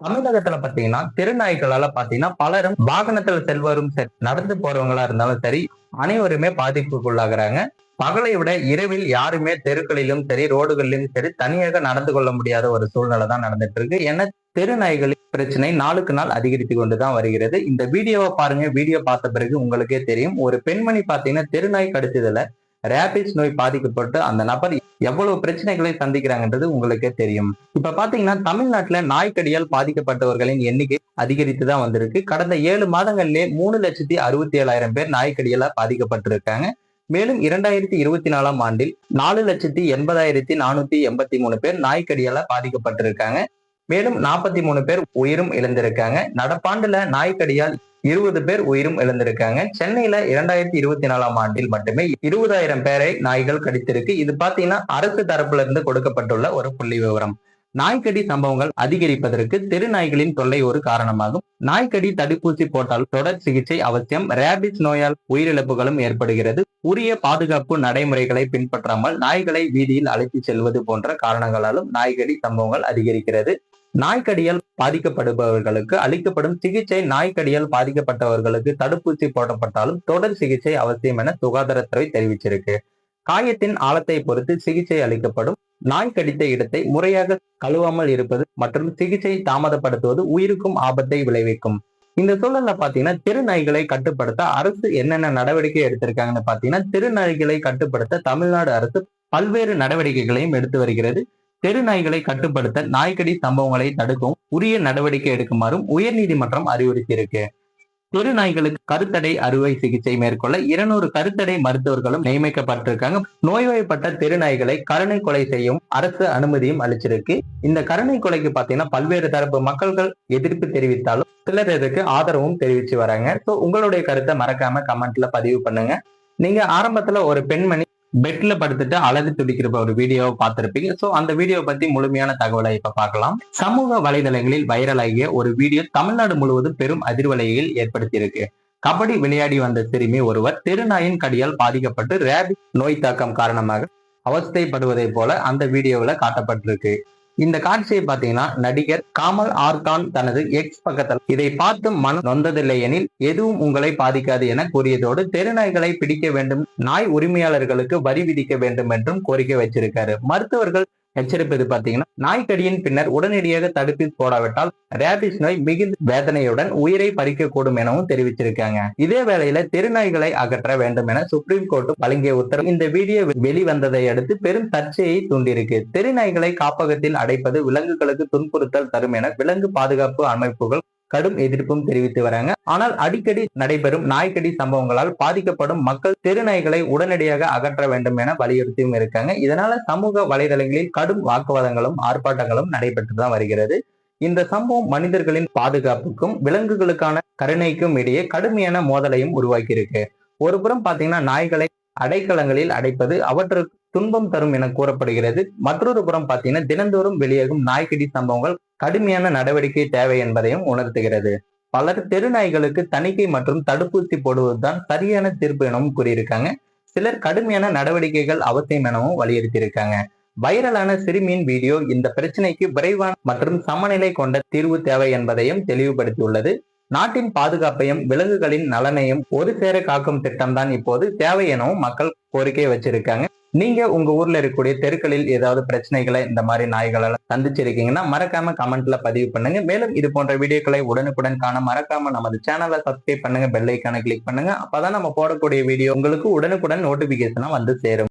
தமிழகத்துல பாத்தீங்கன்னா திருநாய்களால பாத்தீங்கன்னா பலரும் வாகனத்துல செல்வரும் சரி நடந்து போறவங்களா இருந்தாலும் சரி அனைவருமே பாதிப்புக்குள்ளாகிறாங்க. பகலை விட இரவில் யாருமே தெருக்களிலும் சரி ரோடுகளிலும் சரி தனியாக நடந்து கொள்ள முடியாத ஒரு சூழ்நிலை தான் நடந்துட்டு இருக்கு ஏன்னா தெரு நாய்களின் பிரச்சனை நாளுக்கு நாள் அதிகரித்து கொண்டுதான் வருகிறது. இந்த வீடியோவை பாருங்க. வீடியோ பார்த்த பிறகு உங்களுக்கே தெரியும். ஒரு பெண்மணி பாத்தீங்கன்னா தெருநாய் கடிச்சதுல ரேபிஸ் நோய் பாதிக்கப்பட்டு அந்த நபர் எவ்வளவு பிரச்சனைகளை சந்திக்கிறாங்கன்றது உங்களுக்கே தெரியும். இப்ப பாத்தீங்கன்னா தமிழ்நாட்டுல நாய்க்கடியால் பாதிக்கப்பட்டவர்களின் எண்ணிக்கை அதிகரித்து தான் வந்திருக்கு. கடந்த ஏழு மாதங்களிலே மூணு லட்சத்தி அறுபத்தி ஏழாயிரம் பேர் நாய்க்கடியால பாதிக்கப்பட்டிருக்காங்க. மேலும் இரண்டாயிரத்தி இருபத்தி நாலாம் ஆண்டில் நாலு லட்சத்தி எண்பதாயிரத்தி நானூத்தி எண்பத்தி மூணு பேர் நாய்க்கடியால பாதிக்கப்பட்டிருக்காங்க. மேலும் நாற்பத்தி மூணு பேர் உயிரும் இழந்திருக்காங்க. நடப்பாண்டுல நாய்க்கடியால் இருபது பேர் உயிரும் இழந்திருக்காங்க. சென்னையில இரண்டாயிரத்தி இருபத்தி நாலாம் ஆண்டில் மட்டுமே இருபதாயிரம் பேரை நாய்கள் கடித்திருக்கு. இது பாத்தீங்கன்னா அரசு தரப்புல இருந்து கொடுக்கப்பட்டுள்ள ஒரு புள்ளி விவரம் நாய்க்கடி சம்பவங்கள் அதிகரிப்பதற்கு தெரு நாய்களின் தொல்லை ஒரு காரணமாகும். நாய்க்கடி தடுப்பூசி போட்டால் தொடர் சிகிச்சை அவசியம். ரேபிஸ் நோயால் உயிரிழப்புகளும் ஏற்படுகிறது. உரிய பாதுகாப்பு நடைமுறைகளை பின்பற்றாமல் நாய்களை வீதியில் அழைத்து செல்வது போன்ற காரணங்களாலும் நாய்க்கடி சம்பவங்கள் அதிகரிக்கிறது. நாய்க்கடியால் பாதிக்கப்படுபவர்களுக்கு அளிக்கப்படும் சிகிச்சை நாய்க்கடியால் பாதிக்கப்பட்டவர்களுக்கு தடுப்பூசி போடப்பட்டாலும் தொடர் சிகிச்சை அவசியம் என சுகாதாரத்துறை தெரிவிச்சிருக்கு. காயத்தின் ஆழத்தை பொறுத்து சிகிச்சை அளிக்கப்படும். நாய் கடித்த இடத்தை முறையாக கழுவாமல் இருப்பது மற்றும் சிகிச்சை தாமதப்படுத்துவது உயிருக்கும் ஆபத்தை விளைவிக்கும். இந்த சூழல்ல பாத்தீங்கன்னா திருநாய்களை கட்டுப்படுத்த அரசு என்னென்ன நடவடிக்கை எடுத்திருக்காங்கன்னு பாத்தீங்கன்னா திருநாய்களை கட்டுப்படுத்த தமிழ்நாடு அரசு பல்வேறு நடவடிக்கைகளையும் எடுத்து வருகிறது. தெருநாய்களை கட்டுப்படுத்த நாய்க்கடி சம்பவங்களை தடுக்கவும் உரிய நடவடிக்கை எடுக்குமாறும் உயர்நீதிமன்றம் அறிவுறுத்தியிருக்கு. தெரு நாய்களுக்கு கருத்தடை அறுவை சிகிச்சை மேற்கொள்ள இருநூறு கருத்தடை மருத்துவர்களும் நியமிக்கப்பட்டிருக்காங்க. நோய்வாய்ப்பட்ட தெரு நாய்களை கருணை கொலை செய்யும் அரசு அனுமதியும் அளிச்சிருக்கு. இந்த கருணை கொலைக்கு பாத்தீங்கன்னா பல்வேறு தரப்பு மக்கள்கள் எதிர்ப்பு தெரிவித்தாலும் சிலர் இதுக்கு ஆதரவும் தெரிவிச்சு வராங்க. ஸோ உங்களுடைய கருத்தை மறக்காம கமெண்ட்ல பதிவு பண்ணுங்க. நீங்க ஆரம்பத்துல ஒரு பெண்மணி பெட்ல படுத்துட்டு அழகு துடிக்கிற ஒரு வீடியோவை பார்த்திருப்பீங்க. சோ அந்த வீடியோ பத்தி முழுமையான தகவலை இப்ப பார்க்கலாம். சமூக வலைதளங்களில் வைரலாகிய ஒரு வீடியோ தமிழ்நாடு முழுவதும் பெரும் அதிர்வலையில் ஏற்படுத்தியிருக்கு. கபடி விளையாடி வந்த சிறுமி ஒருவர் தெருநாயின் கடியால் பாதிக்கப்பட்டு ரேபிட் நோய் தாக்கம் காரணமாக அவஸ்தைப்படுவதை போல அந்த வீடியோவில் காட்டப்பட்டிருக்கு. இந்த காட்சியை பார்த்தீங்கன்னா நடிகர் காமல் ஆர்கான் தனது எக்ஸ் பக்கத்தில் இதை பார்த்து மனம் நொந்ததில்லை எனில் எதுவும் உங்களை பாதிக்காது என கூறியதோடு தெருநாய்களை பிடிக்க வேண்டும். நாய் உரிமையாளர்களுக்கு வரி விதிக்க வேண்டும் என்றும் கோரிக்கை வச்சிருக்காரு. மருத்துவர்கள் எச்சரிப்பது பார்த்தீங்கன்னா நாய்க்கடியின் பின்னர் உடனடியாக தடுப்பி போடாவிட்டால் ரேபிஸ் நோய் மிகுந்த வேதனையுடன் உயிரை பறிக்கக்கூடும் எனவும் தெரிவிச்சிருக்காங்க. இதே வேளையில தெருநாய்களை அகற்ற வேண்டும் என சுப்ரீம் கோர்ட் வழங்கிய உத்தரவு இந்த வீடியோ வெளிவந்ததை அடுத்து பெரும் சர்ச்சையை தூண்டியிருக்கு. தெருநாய்களை காப்பகத்தில் அடைப்பது விலங்குகளுக்கு துன்புறுத்தல் தரும் என விலங்கு பாதுகாப்பு அமைப்புகள் கடும் எதிர்ப்பும் தெரிவித்து வராங்க. ஆனால் அடிக்கடி நடைபெறும் நாய்க்கடி சம்பவங்களால் பாதிக்கப்படும் மக்கள் தெருநாய்களை உடனடியாக அகற்ற வேண்டும் என வலியுறுத்தியும் இருக்காங்க. இதனால சமூக வலைதளங்களில் கடும் வாக்குவாதங்களும் ஆர்ப்பாட்டங்களும் நடைபெற்று தான் வருகிறது. இந்த சம்பவம் மனிதர்களின் பாதுகாப்புக்கும் விலங்குகளுக்கான கருணைக்கும் இடையே கடுமையான மோதலையும் உருவாக்கி இருக்கு ஒரு புறம் பாத்தீங்கன்னா நாய்களை அடைக்கலங்களில் அடைப்பது அவற்றுக்கு துன்பம் தரும் என கூறப்படுகிறது. மற்றொரு புறம் பார்த்தீங்கன்னா தினந்தோறும் வெளியாகும் நாய்க்கடி சம்பவங்கள் கடுமையான நடவடிக்கை தேவை என்பதையும் உணர்த்துகிறது. பலர் தெருநாய்களுக்கு தணிக்கை மற்றும் தடுப்பூசி போடுவதுதான் சரியான தீர்ப்பு எனவும் கூறியிருக்காங்க. சிலர் கடுமையான நடவடிக்கைகள் அவசியம் எனவும் வலியுறுத்தியிருக்காங்க. வைரலான சிறுமியின் வீடியோ இந்த பிரச்சனைக்கு விரைவான மற்றும் சமநிலை கொண்ட தீர்வு தேவை என்பதையும் தெளிவுபடுத்தியுள்ளது. நாட்டின் பாதுகாப்பையும் விலங்குகளின் நலனையும் ஒரு சேர காக்கும் திட்டம்தான் இப்போது தேவை எனவும் மக்கள் கோரிக்கை வச்சிருக்காங்க. நீங்க உங்க ஊர்ல இருக்கக்கூடிய தெருக்களில் ஏதாவது பிரச்சனைகளை இந்த மாதிரி நாய்களால சந்திச்சிருக்கீங்கன்னா மறக்காம கமெண்ட்ல பதிவு பண்ணுங்க. மேலும் இது போன்ற வீடியோக்களை உடனுக்குடன் காண மறக்காம நமது சேனலை சப்ஸ்கிரைப் பண்ணுங்க பெல் ஐக்கான கிளிக் பண்ணுங்க. அப்பதான் நம்ம போடக்கூடிய வீடியோ உங்களுக்கு உடனுக்குடன் நோட்டிபிகேஷனா வந்து சேரும்.